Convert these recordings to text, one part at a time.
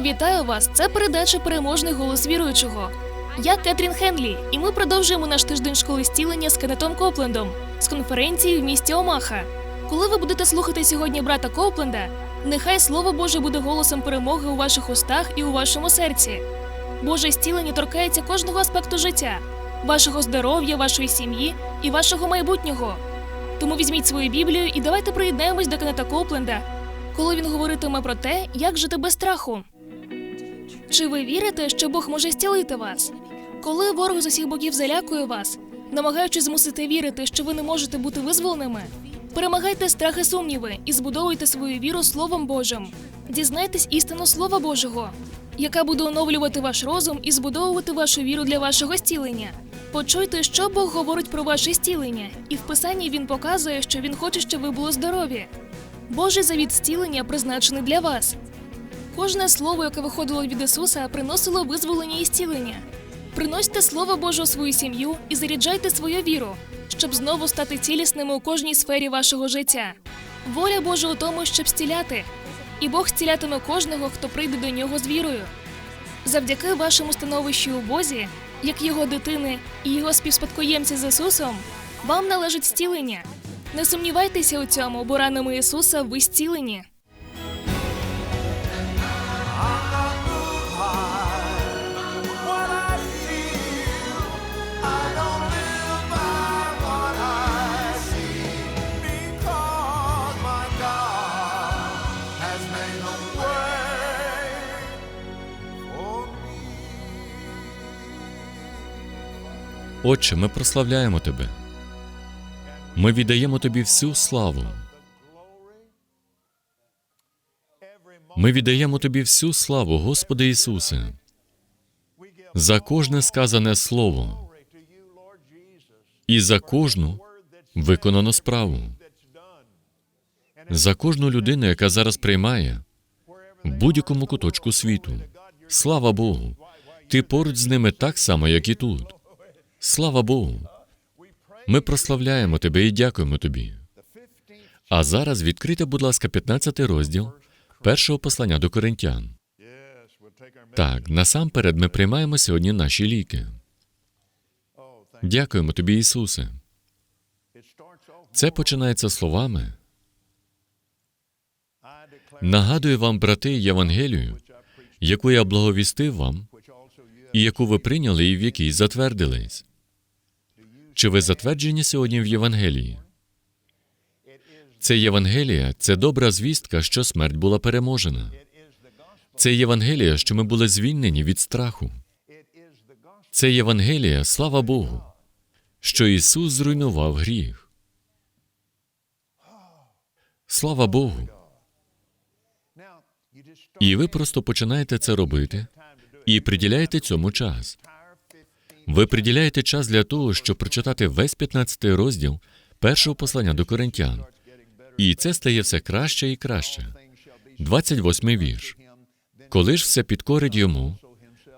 Вітаю вас! Це передача Переможний голос віруючого. Я Кетрін Хенлі, і ми продовжуємо наш тиждень школи зцілення з Кеннетом Коплендом з конференції в місті Омаха. Коли ви будете слухати сьогодні брата Копленда, нехай Слово Боже буде голосом перемоги у ваших устах і у вашому серці. Боже зцілення торкається кожного аспекту життя, вашого здоров'я, вашої сім'ї і вашого майбутнього. Тому візьміть свою Біблію і давайте приєднаємось до Кеннета Копленда, коли він говоритиме про те, як жити без страху. Чи ви вірите, що Бог може зцілити вас? Коли ворог з усіх боків залякує вас, намагаючись змусити вірити, що ви не можете бути визволеними, перемагайте страх і сумніви і збудовуйте свою віру Словом Божим. Дізнайтесь істину Слова Божого, яка буде оновлювати ваш розум і збудовувати вашу віру для вашого зцілення. Почуйте, що Бог говорить про ваше зцілення, і в Писанні він показує, що він хоче, щоб ви були здорові. Божий завіт зцілення призначений для вас. Кожне слово, яке виходило від Ісуса, приносило визволення і зцілення. Приносьте Слово Боже у свою сім'ю і заряджайте свою віру, щоб знову стати цілісними у кожній сфері вашого життя. Воля Божа у тому, щоб зціляти, і Бог зцілятиме кожного, хто прийде до нього з вірою. Завдяки вашому становищу у Бозі, як його дитини і його співспадкоємці з Ісусом, вам належить зцілення. Не сумнівайтеся у цьому, бо ранами Ісуса ви зцілені. Отче, ми прославляємо Тебе. Ми віддаємо Тобі всю славу. Ми віддаємо Тобі всю славу, Господи Ісусе, за кожне сказане слово і за кожну виконану справу, за кожну людину, яка зараз приймає в будь-якому куточку світу. Слава Богу! Ти поруч з ними так само, як і тут. Слава Богу! Ми прославляємо тебе і дякуємо тобі. А зараз відкрийте, будь ласка, 15 розділ першого послання до коринтян. Так, насамперед ми приймаємо сьогодні наші ліки. Дякуємо тобі, Ісусе. Це починається словами. Нагадую вам, брати, Євангелію, яку я благовістив вам, і яку ви прийняли, і в якій затвердились. Чи ви затверджені сьогодні в Євангелії? Це Євангелія це добра звістка, що смерть була переможена. Це Євангелія, що ми були звільнені від страху. Це Євангелія, слава Богу, що Ісус зруйнував гріх. Слава Богу. І ви просто починаєте це робити і приділяєте цьому час. Ви приділяєте час для того, щоб прочитати весь 15 розділ першого послання до коринтян. І це стає все краще і краще. 28 вірш. Коли ж все підкорить йому,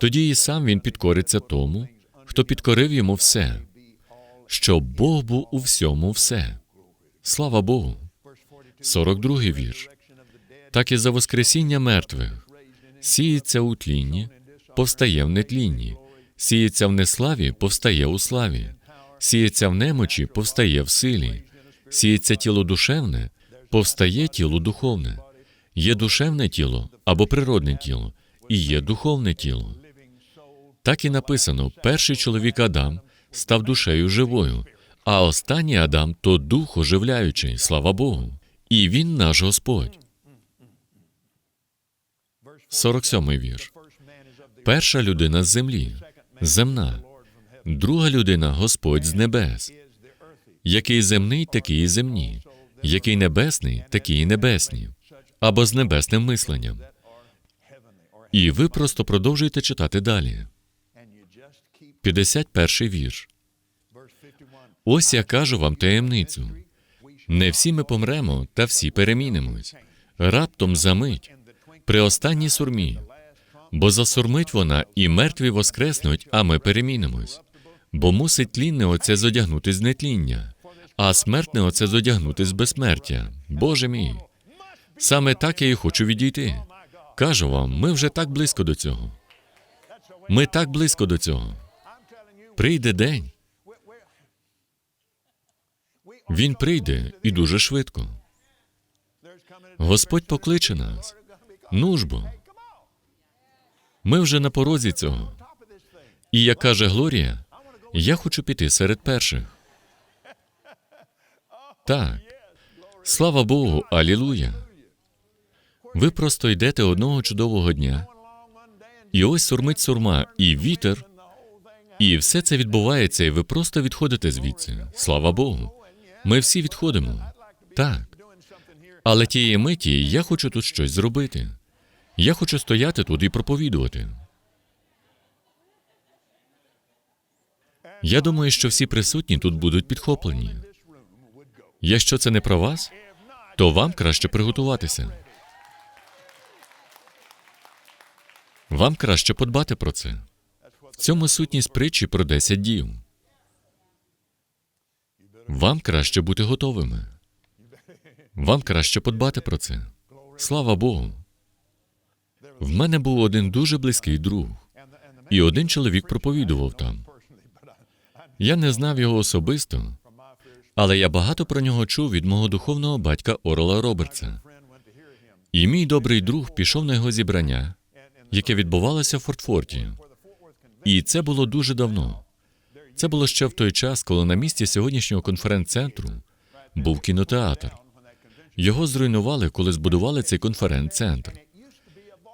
тоді і сам він підкориться тому, хто підкорив йому все, щоб Бог був у всьому все. Слава Богу. 42 вірш. Так і за Воскресіння мертвих сіється у тлінні, повстає в нетлінні, сіється в неславі, повстає у славі, сіється в немочі, повстає в силі, сіється тіло душевне, повстає тіло духовне. Є душевне тіло або природне тіло, і є духовне тіло. Так і написано: перший чоловік Адам став душею живою, а останній Адам то дух оживляючий, слава Богу. І він наш Господь. 47 вірш. Перша людина з землі, земна, друга людина Господь з небес. Який земний, такий і земні, який небесний, такі і небесні, або з небесним мисленням. І ви просто продовжуєте читати далі. 51 вірш. Ось я кажу вам таємницю. Не всі ми помремо, та всі перемінимось. Раптом за мить, при останній сурмі, бо засурмить вона, і мертві воскреснуть, а ми перемінимось. Бо мусить тлінне оце зодягнути з нетління, а смертне оце зодягнути з безсмертя. Боже мій. Саме так я і хочу відійти. Кажу вам, ми вже так близько до цього. Ми так близько до цього. Прийде день. Він прийде і дуже швидко. Господь покличе нас. Ну ж бо. Ми вже на порозі цього. І як каже Глорія, я хочу піти серед перших. Так. Слава Богу, алілуя. Ви просто йдете одного чудового дня, і ось сурмить сурма, і вітер, і все це відбувається, і ви просто відходите звідси. Слава Богу. Ми всі відходимо. Так. Але тієї миті я хочу тут щось зробити. Я хочу стояти тут і проповідувати. Я думаю, що всі присутні тут будуть підхоплені. Якщо це не про вас, то вам краще приготуватися. Вам краще подбати про це. В цьому сутність притчі про 10 дів. Вам краще бути готовими. Вам краще подбати про це. Слава Богу. В мене був один дуже близький друг, і один чоловік проповідував там. Я не знав його особисто, але я багато про нього чув від мого духовного батька Орла Робертса. І мій добрий друг пішов на його зібрання, яке відбувалося в Фортфорті. І це було дуже давно. Це було ще в той час, коли на місці сьогоднішнього конференц-центру був кінотеатр. Його зруйнували, коли збудували цей конференц-центр.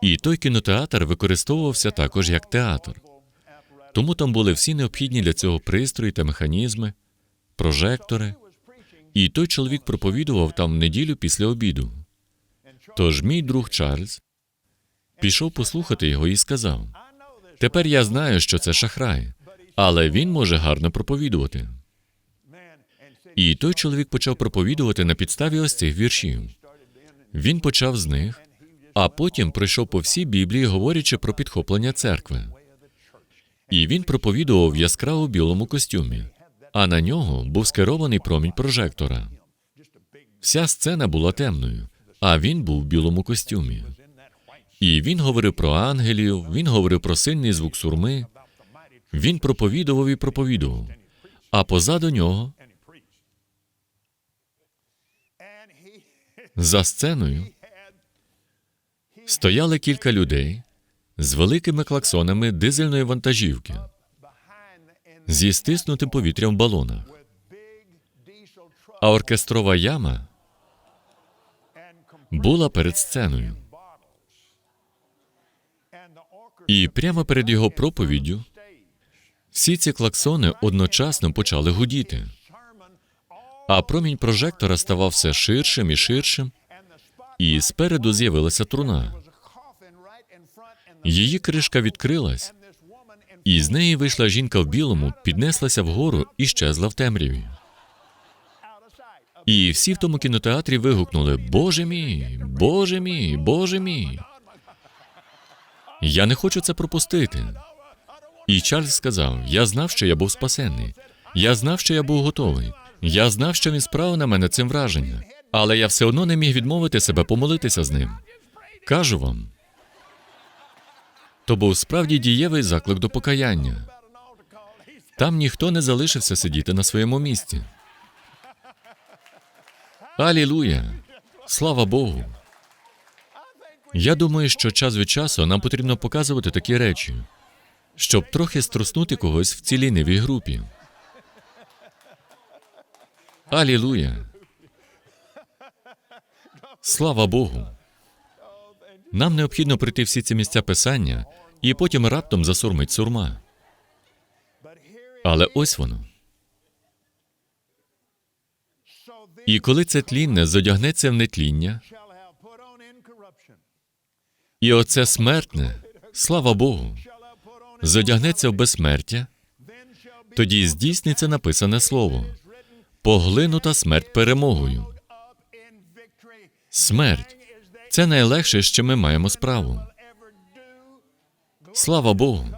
І той кінотеатр використовувався також як театр. Тому там були всі необхідні для цього пристрої та механізми, прожектори. І той чоловік проповідував там в неділю після обіду. Тож мій друг Чарльз пішов послухати його і сказав: Тепер я знаю, що це шахрай, але він може гарно проповідувати. І той чоловік почав проповідувати на підставі ось цих віршів. Він почав з них, а потім пройшов по всій Біблії, говорячи про підхоплення церкви. І він проповідував в яскраво білому костюмі, а на нього був скерований промінь прожектора. Вся сцена була темною, а він був в білому костюмі. І він говорив про ангелів, він говорив про сильний звук сурми. Він проповідував і проповідував. А позаду нього, за сценою, стояли кілька людей з великими клаксонами дизельної вантажівки зі стиснутим повітрям в балонах. А оркестрова яма була перед сценою. І прямо перед його проповіддю всі ці клаксони одночасно почали гудіти, а промінь прожектора ставав все ширшим і ширшим, і спереду з'явилася труна. Її кришка відкрилась, і з неї вийшла жінка в білому, піднеслася вгору і щезла в темряві. І всі в тому кінотеатрі вигукнули: Боже мій, Боже мій, Боже мій. Я не хочу це пропустити. І Чарльз сказав: Я знав, що я був спасенний. Я знав, що я був готовий. Я знав, що він справив на мене цим враження, але я все одно не міг відмовити себе помолитися з ним. Кажу вам. То був справді дієвий заклик до покаяння. Там ніхто не залишився сидіти на своєму місці. Алілуя! Слава Богу! Я думаю, що час від часу нам потрібно показувати такі речі, щоб трохи струснути когось в цій лінивій групі. Алілуя! Слава Богу! Нам необхідно прийти всі ці місця писання і потім раптом засурмить сурма. Але ось воно. І коли це тлінне зодягнеться в нетління, і оце смертне, слава Богу, зодягнеться в безсмертя, тоді здійсниться написане слово поглинута смерть перемогою. Смерть це найлегше, що ми маємо справу. Слава Богу.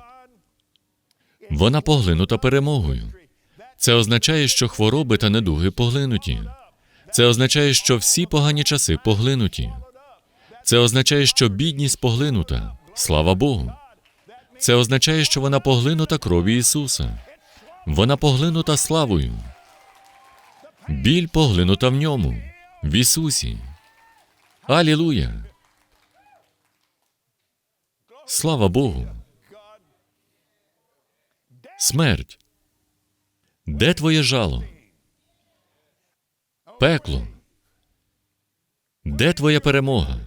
Вона поглинута перемогою. Це означає, що хвороби та недуги поглинуті. Це означає, що всі погані часи поглинуті. Це означає, що бідність поглинута. Слава Богу. Це означає, що вона поглинута кров'ю Ісуса. Вона поглинута славою. Біль поглинута в ньому, в Ісусі. Алілуя! Слава Богу! Смерть. Де твоє жало? Пекло. Де твоя перемога?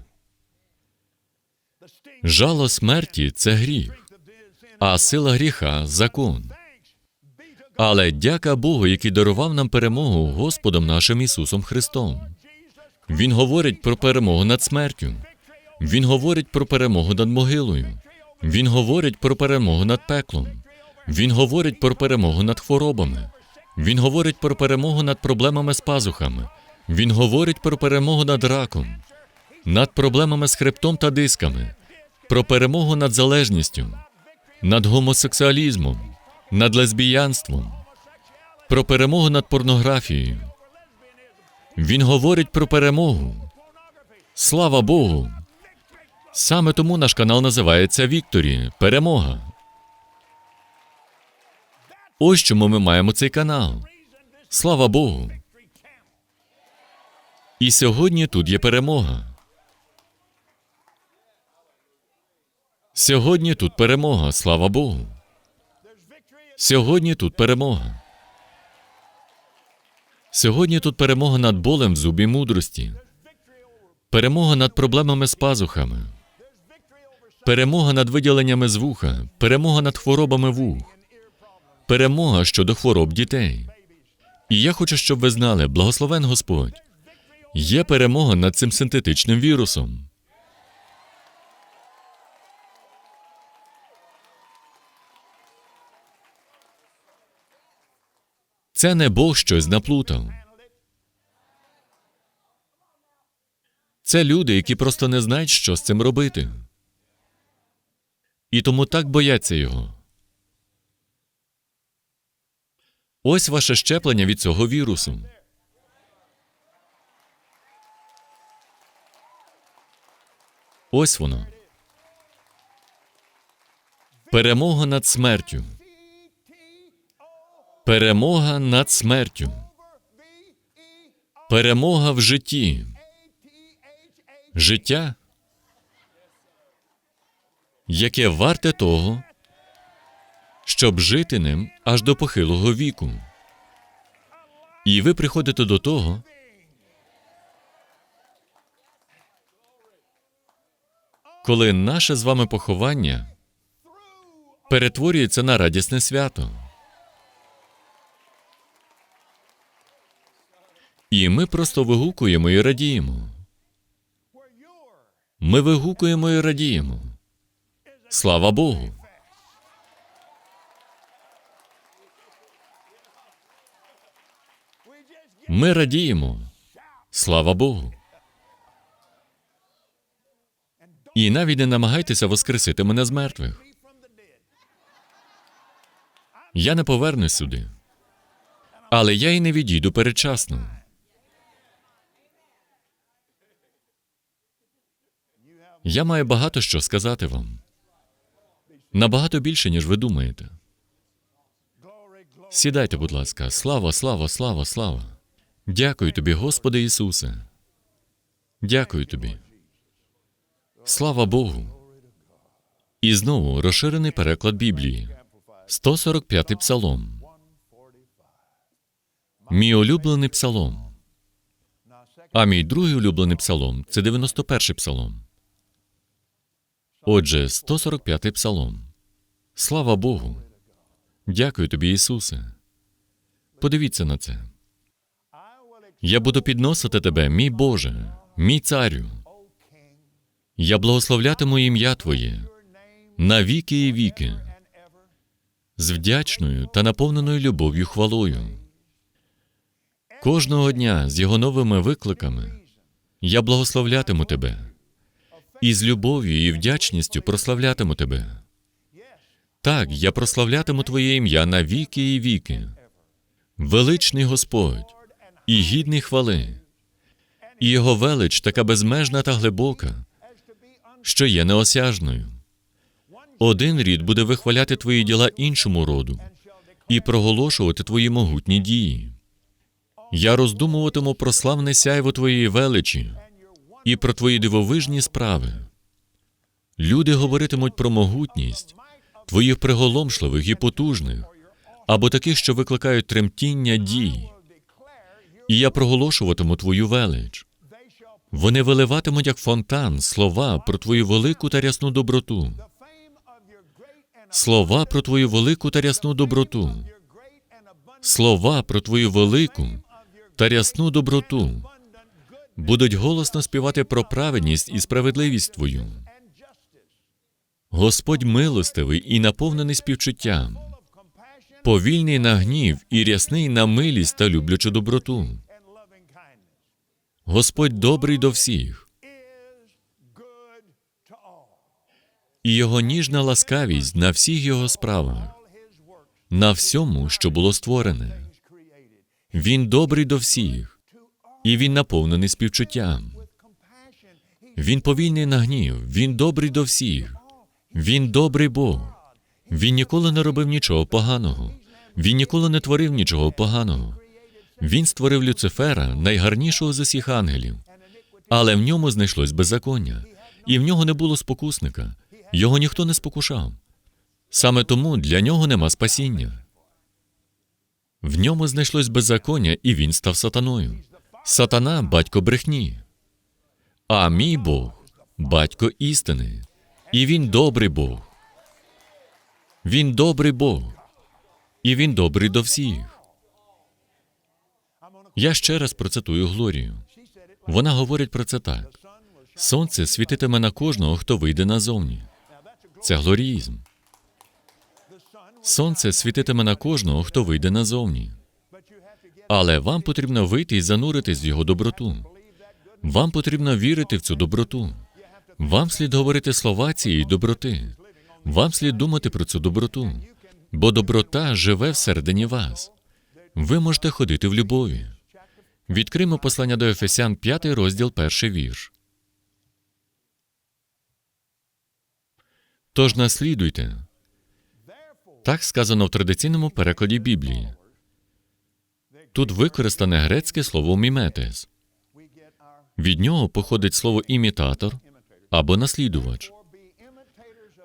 Жало смерті це гріх, а сила гріха закон. Але дяка Богу, який дарував нам перемогу Господом нашим Ісусом Христом. Він говорить про перемогу над смертю. Він говорить про перемогу над могилою. Він говорить про перемогу над пеклом. Він говорить про перемогу над хворобами. Він говорить про перемогу над проблемами з пазухами. Він говорить про перемогу над раком, над проблемами з хребтом та дисками, про перемогу над залежністю, над гомосексуалізмом, над лесбіянством, про перемогу над порнографією. Він говорить про перемогу. Слава Богу! Саме тому наш канал називається Вікторі Перемога. Ось чому ми маємо цей канал. Слава Богу. І сьогодні тут є перемога. Сьогодні тут перемога, слава Богу. Сьогодні тут перемога. Сьогодні тут перемога над болем в зубі мудрості, перемога над проблемами з пазухами, перемога над виділеннями з вуха, перемога над хворобами вух, перемога щодо хвороб дітей. І я хочу, щоб ви знали, благословен Господь, є перемога над цим синтетичним вірусом. Це не Бог щось наплутав. Це люди, які просто не знають, що з цим робити. І тому так бояться його. Ось ваше щеплення від цього вірусу. Ось воно. Перемога над смертю. Перемога над смертю. Перемога в житті. Життя, яке варте того, щоб жити ним аж до похилого віку. І ви приходите до того, коли наше з вами поховання перетворюється на радісне свято. І ми просто вигукуємо і радіємо. Ми вигукуємо і радіємо. Слава Богу. Ми радіємо. Слава Богу. І навіть не намагайтеся воскресити мене з мертвих. Я не повернусь сюди. Але я й не відійду передчасно. Я маю багато що сказати вам. Набагато більше, ніж ви думаєте. Сідайте, будь ласка. Слава, слава, слава, слава. Дякую тобі, Господи Ісусе. Дякую тобі. Слава Богу. І знову розширений переклад Біблії. 145-й псалом. Мій улюблений псалом. А мій другий улюблений псалом це 91-й псалом. Отже, 145-й псалом. Слава Богу. Дякую тобі, Ісусе. Подивіться на це. Я буду підносити тебе, мій Боже, мій царю. Я благословлятиму ім'я Твоє на віки і віки, з вдячною та наповненою любов'ю хвалою. Кожного дня з його новими викликами я благословлятиму тебе і з любов'ю і вдячністю прославлятиму тебе. Так, я прославлятиму Твоє ім'я на віки і віки. Величний Господь і гідний хвали, і його велич така безмежна та глибока, що є неосяжною. Один рід буде вихваляти твої діла іншому роду і проголошувати твої могутні дії. Я роздумуватиму про славне сяйво твоєї величі і про твої дивовижні справи. Люди говоритимуть про могутність твоїх приголомшливих і потужних, або таких, що викликають тремтіння дій. І я проголошуватиму твою велич. Вони виливатимуть як фонтан слова про твою велику та рясну доброту. Слова про твою велику та рясну доброту. Слова про твою велику та рясну доброту будуть голосно співати про праведність і справедливість твою. Господь милостивий і наповнений співчуттям, повільний на гнів і рясний на милість та люблячу доброту. Господь добрий до всіх, і його ніжна ласкавість на всіх його справах, на всьому, що було створене. Він добрий до всіх, і він наповнений співчуттям. Він повільний на гнів, він добрий до всіх. Він добрий Бог. Він ніколи не робив нічого поганого. Він ніколи не творив нічого поганого. Він створив Люцифера, найгарнішого з усіх ангелів. Але в ньому знайшлось беззаконня, і в нього не було спокусника. Його ніхто не спокушав. Саме тому для нього нема спасіння. В ньому знайшлось беззаконня, і він став сатаною. Сатана батько брехні. А мій Бог батько істини. І він добрий Бог. Він добрий Бог. І він добрий до всіх. Я ще раз процитую Глорію. Вона говорить про це так: сонце світитиме на кожного, хто вийде назовні. Це глоріїзм. Сонце світитиме на кожного, хто вийде назовні. Але вам потрібно вийти і зануритись в його доброту. Вам потрібно вірити в цю доброту. Вам слід говорити слова цієї доброти. Вам слід думати про цю доброту, бо доброта живе всередині вас. Ви можете ходити в любові. Відкримо послання до Ефесян, 5 розділ, перший вірш. Тож наслідуйте. Так сказано в традиційному перекладі Біблії. Тут використане грецьке слово міметес. Від нього походить слово імітатор або наслідувач.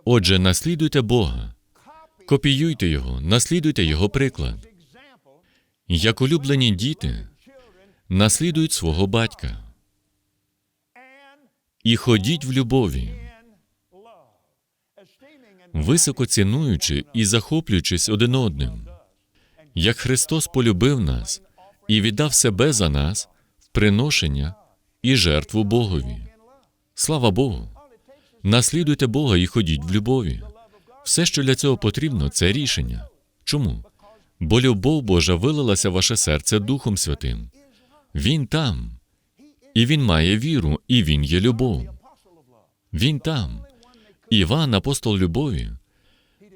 Отже, наслідуйте Бога, копіюйте Його, наслідуйте Його приклад. Як улюблені діти наслідують свого батька і ходіть в любові, високо цінуючи і захоплюючись один одним, як Христос полюбив нас і віддав себе за нас в приношення і жертву Богові. Слава Богу! Наслідуйте Бога і ходіть в любові. Все, що для цього потрібно, це рішення. Чому? Бо любов Божа вилилася в ваше серце Духом Святим. Він там, і він має віру, і він є любов. Він там. Іван, апостол любові,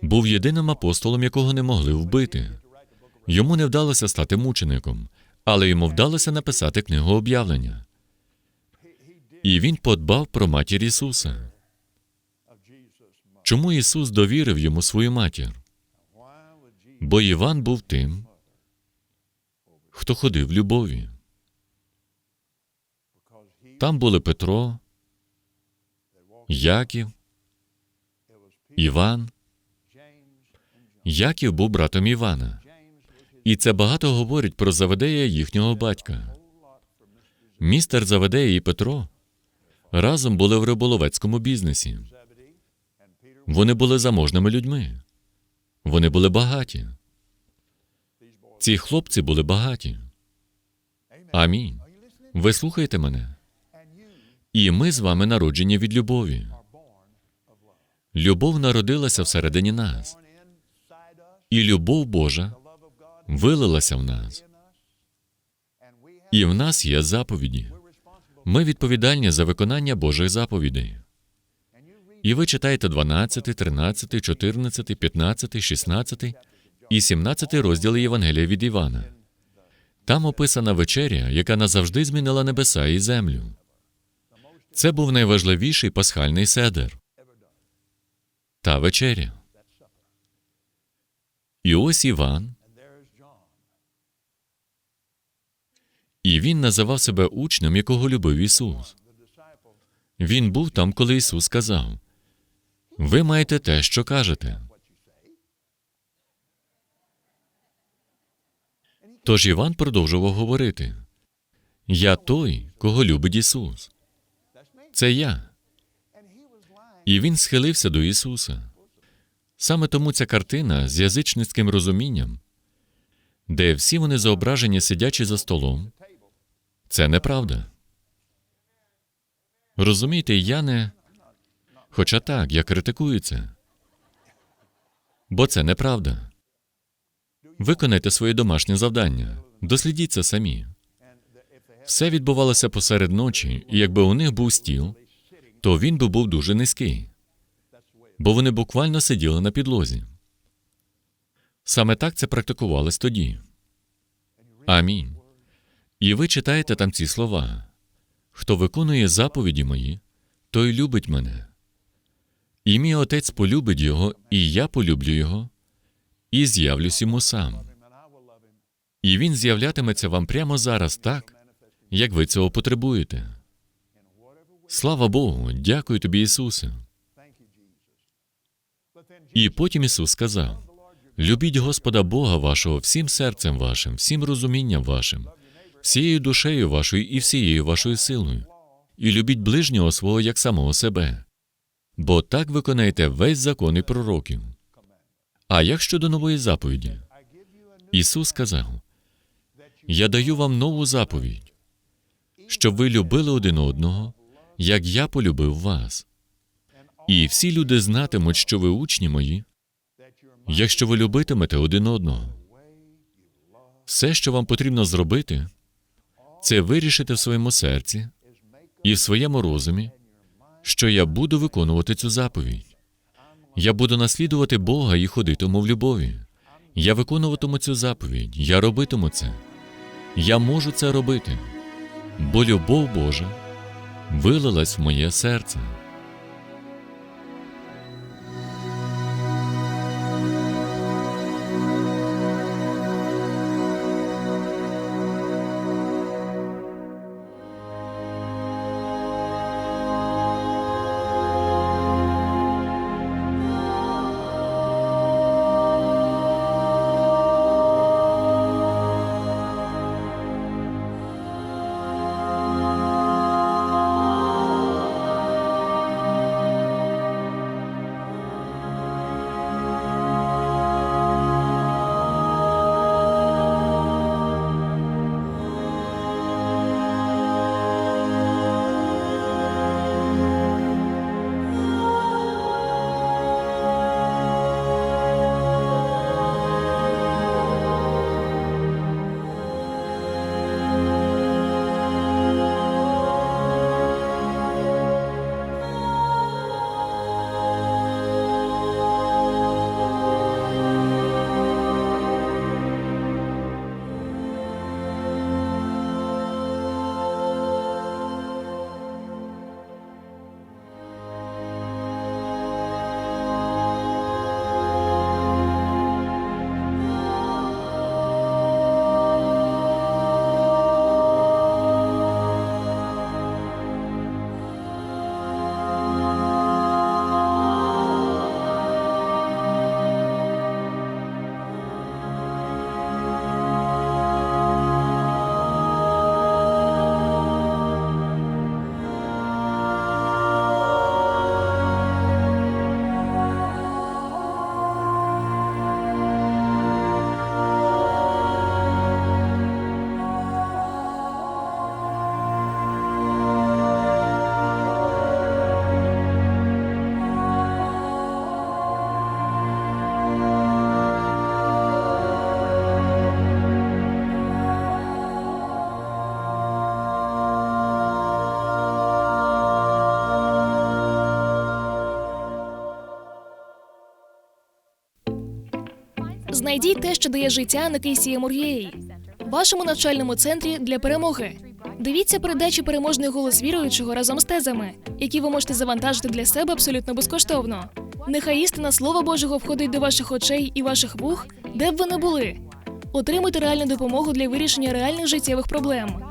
був єдиним апостолом, якого не могли вбити. Йому не вдалося стати мучеником, але йому вдалося написати книгу об'явлення. І він подбав про матір Ісуса. Чому Ісус довірив йому свою матір? Бо Іван був тим, хто ходив в любові. Там були Петро, Яків, Іван. Яків був братом Івана. І це багато говорить про Заведея їхнього батька. Містер Заведея і Петро разом були в риболовецькому бізнесі. Вони були заможними людьми. Вони були багаті. Ці хлопці були багаті. Амінь. Ви слухаєте мене? І ми з вами народжені від любові. Любов народилася всередині нас, і любов Божа вилилася в нас. І в нас є заповіді. Ми відповідальні за виконання Божих заповідей. І ви читаєте 12, 13, 14, 15, 16 і 17 розділи Євангелія від Івана. Там описана вечеря, яка назавжди змінила небеса і землю. Це був найважливіший пасхальний седер та вечеря. І ось Іван. І він називав себе учнем, якого любив Ісус. Він був там, коли Ісус сказав: Ви маєте те, що кажете. Тож Іван продовжував говорити: Я той, кого любить Ісус. Це я. І він схилився до Ісуса. Саме тому ця картина з язичницьким розумінням, де всі вони зображені сидячи за столом, це неправда. Розумієте, я не. Хоча так, я критикую це. Бо це неправда. Виконайте своє домашнє завдання, дослідіть це самі. Все відбувалося посеред ночі, і якби у них був стіл, то він би був дуже низький, бо вони буквально сиділи на підлозі. Саме так це практикувалось тоді. Амінь. І ви читаєте там ці слова: хто виконує заповіді мої, той любить мене. І мій отець полюбить його, і я полюблю його, і з'явлюсь йому сам. І він з'являтиметься вам прямо зараз так, як ви цього потребуєте. Слава Богу, дякую тобі, Ісусе. І потім Ісус сказав: любіть Господа Бога вашого всім серцем вашим, всім розумінням вашим, всією душею вашою і всією вашою силою, і любіть ближнього свого як самого себе, бо так виконаєте весь закон і пророків. А як щодо нової заповіді? Ісус сказав: Я даю вам нову заповідь, щоб ви любили один одного, як я полюбив вас. І всі люди знатимуть, що ви учні мої, якщо ви любитимете один одного. Все, що вам потрібно зробити, це вирішити в своєму серці і в своєму розумі, що я буду виконувати цю заповідь. Я буду наслідувати Бога і ходитиму в любові. Я виконуватиму цю заповідь, я робитиму це. Я можу це робити, бо любов Божа вилилась в моє серце. Знайдіть те, що дає життя на Кейсія Мур'єї, вашому навчальному центрі для перемоги. Дивіться передачі переможний голос віруючого разом з тезами, які ви можете завантажити для себе абсолютно безкоштовно. Нехай істина Слова Божого входить до ваших очей і ваших вух, де б ви не були. Отримуйте реальну допомогу для вирішення реальних життєвих проблем.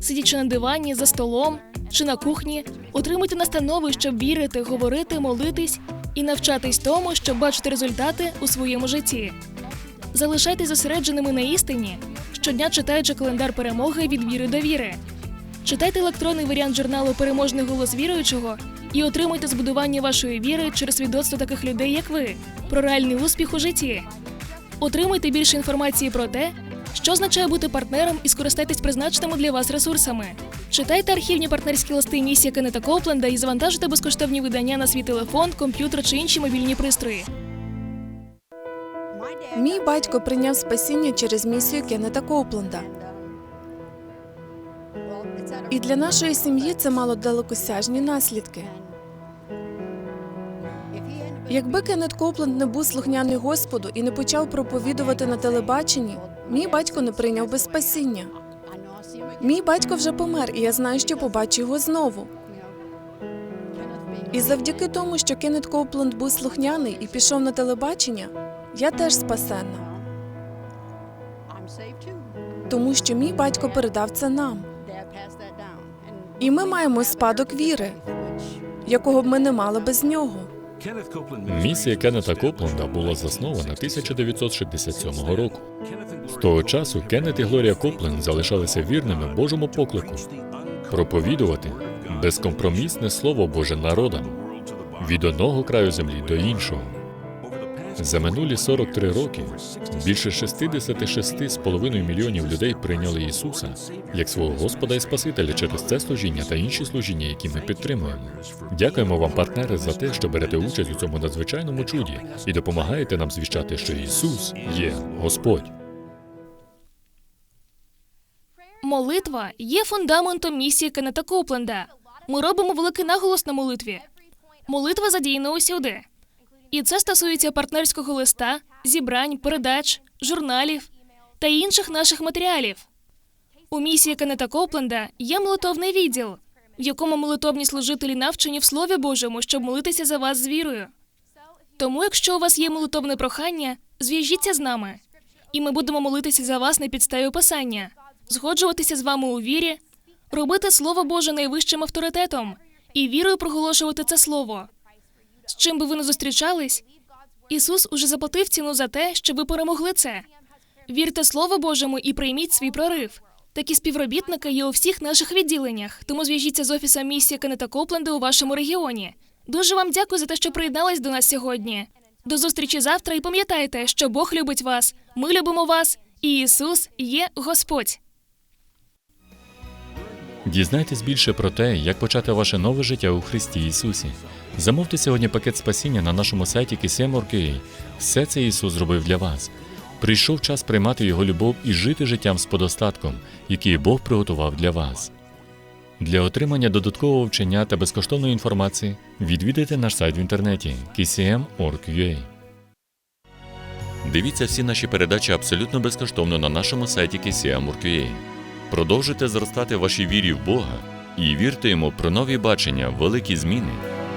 Сидячи на дивані, за столом чи на кухні, отримуйте настанови, щоб вірити, говорити, молитись і навчатись тому, щоб бачити результати у своєму житті. Залишайтесь зосередженими на істині, щодня читаючи календар перемоги від віри до віри. Читайте електронний варіант журналу Переможний голос віруючого і отримуйте збудування вашої віри через свідоцтво таких людей, як ви, про реальний успіх у житті. Отримуйте більше інформації про те, що означає бути партнером і скористайтесь призначеними для вас ресурсами. Читайте архівні партнерські листи місії Кеннета Копленда і завантажуйте безкоштовні видання на свій телефон, комп'ютер чи інші мобільні пристрої. Мій батько прийняв спасіння через місію Кеннета Коупленда. І для нашої сім'ї це мало далекосяжні наслідки. Якби Кеннет Копленд не був слухняний Господу і не почав проповідувати на телебаченні, мій батько не прийняв би спасіння. Мій батько вже помер, і я знаю, що побачу його знову. І завдяки тому, що Кеннет Копленд був слухняний і пішов на телебачення, я теж спасенна, тому що мій батько передав це нам. І ми маємо спадок віри, якого б ми не мали без нього. Місія Кеннета Копленда була заснована 1967 року. З того часу Кеннет і Глорія Копленд залишалися вірними Божому поклику проповідувати безкомпромісне слово Боже народам від одного краю землі до іншого. За минулі 43 роки більше 66,5 мільйонів людей прийняли Ісуса як свого Господа і Спасителя через це служіння та інші служіння, які ми підтримуємо. Дякуємо вам, партнери, за те, що берете участь у цьому надзвичайному чуді і допомагаєте нам звіщати, що Ісус є Господь. Молитва є фундаментом місії Кеннета Копленда. Ми робимо великий наголос на молитві. Молитва задіяна усюди. І це стосується партнерського листа, зібрань, передач, журналів та інших наших матеріалів. У місії Кеннета Копленда є молитовний відділ, в якому молитовні служителі навчені в Слові Божому, щоб молитися за вас з вірою. Тому, якщо у вас є молитовне прохання, зв'яжіться з нами, і ми будемо молитися за вас на підставі писання, згоджуватися з вами у вірі, робити Слово Боже найвищим авторитетом і вірою проголошувати це слово. З чим би ви не зустрічались, Ісус уже заплатив ціну за те, щоб ви перемогли це. Вірте Слову Божому і прийміть свій прорив. Такі співробітники є у всіх наших відділеннях, тому зв'яжіться з офісом місії Кеннета Копленда у вашому регіоні. Дуже вам дякую за те, що приєднались до нас сьогодні. До зустрічі завтра і пам'ятайте, що Бог любить вас, ми любимо вас, і Ісус є Господь. Дізнайтесь більше про те, як почати ваше нове життя у Христі Ісусі. Замовте сьогодні пакет спасіння на нашому сайті KCM.org.ua. Все це Ісус зробив для вас. Прийшов час приймати Його любов і жити життям з подостатком, який Бог приготував для вас. Для отримання додаткового вчення та безкоштовної інформації відвідайте наш сайт в інтернеті kcm.org.ua. Дивіться всі наші передачі абсолютно безкоштовно на нашому сайті kcm.org.ua. Продовжуйте зростати в вашій вірі в Бога і вірте йому про нові бачення, великі зміни